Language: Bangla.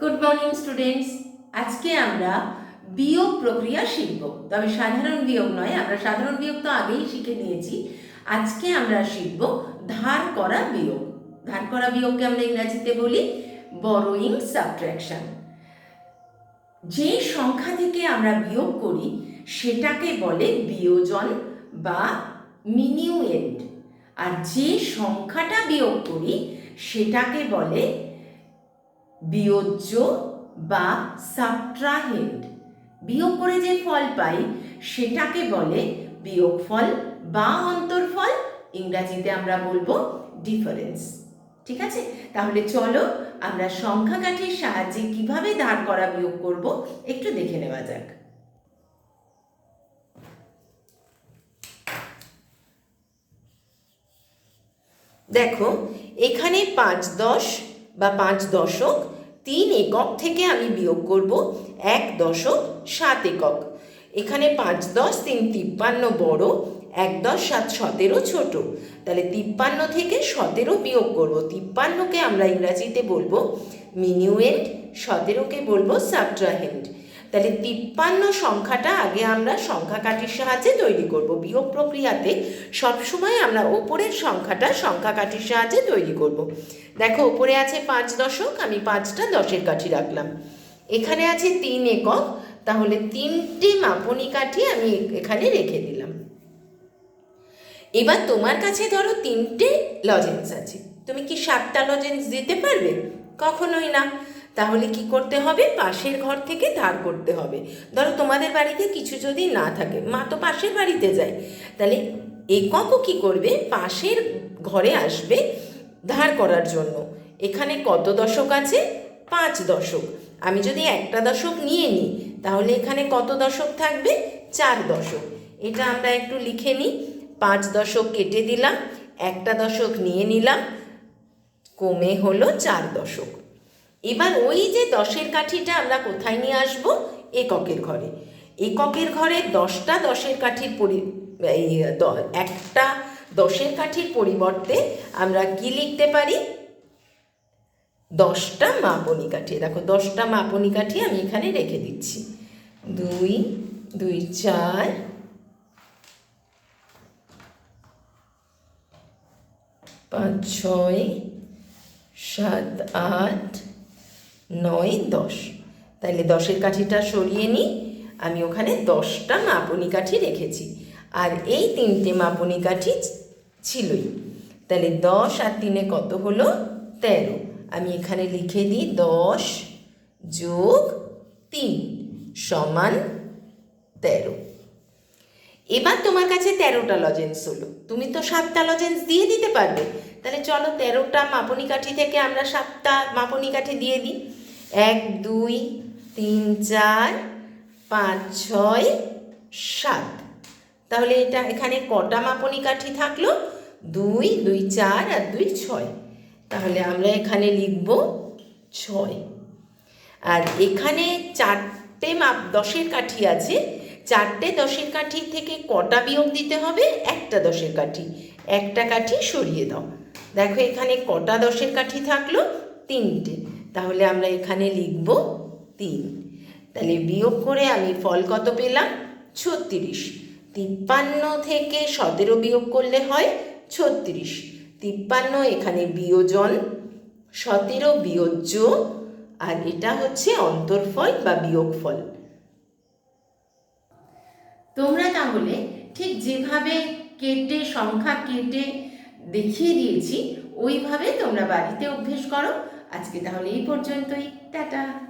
গুড মর্নিং স্টুডেন্টস আজকে আমরা বিয়োগ প্রক্রিয়া শিখব। তবে সাধারণ বিয়োগ নয়, আমরা সাধারণ বিয়োগ তো আগেই শিখে নিয়েছি। আজকে আমরা শিখব ধার করা বিয়োগ। ধার করা বিয়োগকে আমরা ইংরাজিতে বলি বড়োয়িং সাবট্রাকশন যে সংখ্যা থেকে আমরা বিয়োগ করি, সেটাকে বলে বিয়োজন বা মিনিউয়েন্ট আর যে সংখ্যাটা বিয়োগ করি, সেটাকে বলে বিয়োজ্য বা সাবট্রাহেন্ড বিয়োগ করে যে ফল পাই, সেটাকে বলে বিয়োগফল বা অন্তর্ফল। ইংরাজিতে আমরা বলব ডিফারেন্স। ঠিক আছে? তাহলে চলো আমরা সংখ্যা কাঠির সাহায্যে কীভাবে ধার করা বিয়োগ করব একটু দেখে নেওয়া যাক। দেখো, এখানে পাঁচ, দশ বা পাঁচ দশক, তিন একক থেকে আমি বিয়োগ করব এক দশক, সাত একক। এখানে পাঁচ দশ, তিন তিপ্পান্ন বড়, এক দশ, সাত সতেরো ছোট। তাহলে তিপ্পান্ন থেকে সতেরো বিয়োগ করব। তিপ্পান্নকে আমরা ইংরাজিতে বলব মিনিউয়েন্ট, সতেরোকে বলব সাবট্রাহেন্ট। তাহলে তিপ্পান্ন সংখ্যাটা আগে আমরা সংখ্যা কাঠির সাহায্যে তৈরি করব। বিয়োগ প্রক্রিয়াতে সবসময় আমরা ওপরের সংখ্যাটা সংখ্যা কাঠির সাহায্যে তৈরি করব। দেখো, ওপরে আছে পাঁচ দশক, আমি পাঁচটা দশের কাঠি রাখলাম। এখানে আছে তিন একক, তাহলে তিনটে মাপনি কাঠি আমি এখানে রেখে দিলাম। এবার তোমার কাছে ধরো তিনটে লজেন্স আছে। তুমি কি সাতটা লজেন্স দিতে পারবে? কখনোই না। তাহলে কি করতে হবে? পাশের ঘর থেকে ধার করতে হবে। ধরো তোমাদের বাড়িতে কিছু যদি না থাকে, মা তো পাশের বাড়িতে যায়। তাহলে এককও কি করবে? পাশের ঘরে আসবে ধার করার জন্য। এখানে কত দশক আছে? পাঁচ দশক। আমি যদি একটা দশক নিয়ে নিই, তাহলে এখানে কত দশক থাকবে? চার দশক। এটা আমরা একটু লিখে নিই। পাঁচ দশক কেটে দিলাম, একটা দশক নিয়ে নিলাম, কমে হলো চার দশক। এবার ওই যে দশের কাঠিটা আমরা কোথায় নিয়ে আসব? এককের ঘরে। এককের ঘরে দশটা দশের কাঠির পরি একটা দশের কাঠির পরিবর্তে আমরা কি লিখতে পারি? দশটা মাপনি কাঠি। দেখো, দশটা মাপনি কাঠি আমি এখানে রেখে দিচ্ছি। দুই দুই, চার, পাঁচ, ছয়, সাত, আট নয়, দশ। তাহলে দশের কাঠিটা সরিয়ে নিই আমি ওখানে দশটা মাপনি কাঠি রেখেছি। আর এই তিনটে মাপনি কাঠি ছিলই। তাহলে দশ আর তিনে কত হলো? তেরো। আমি এখানে লিখে দিই দশ যোগ তিন সমান তেরো। এবার তোমার কাছে তেরোটা লজেন্স হলো। তুমি তো সাতটা লজেন্স দিয়ে দিতে পারবে। তাহলে চলো তেরোটা মাপনি কাঠি থেকে আমরা সাতটা মাপনি কাঠি দিয়ে দিই। এক, দুই, তিন, চার, পাঁচ, ছয়, সাত। তাহলে এটা এখানে কটা মাপনি কাঠি থাকল? দুই দুই, চার আর দুই, ছয়। তাহলে আমরা এখানে লিখব ছয়। আর এখানে চারটে মাপ, দশের কাঠি আছে। চারটে দশের কাঠি থেকে কটা বিয়োগ দিতে হবে? একটা দশের কাঠি। একটা কাঠি সরিয়ে দাও। দেখো এখানে কটা দশের কাঠি থাকল? তিনটে। তাহলে আমরা এখানে লিখব তিন। তাহলে বিয়োগ করে আমি ফল কত পেলাম? ছত্রিশ। তিপ্পান্ন থেকে সতেরো বিয়োগ করলে হয় ছত্রিশ। তিপ্পান্ন এখানে বিয়োজন সতেরো বিয়োজ্য, আর এটা হচ্ছে অন্তর্ফল বা বিয়োগফল। তোমরা তাহলে ঠিক যেভাবে কেটে, সংখ্যা কেটে দেখিয়ে দিয়েছি, ওইভাবে তোমরা বাড়িতে অভ্যেস করো। আজকে তাহলে এই পর্যন্তই। টাটা।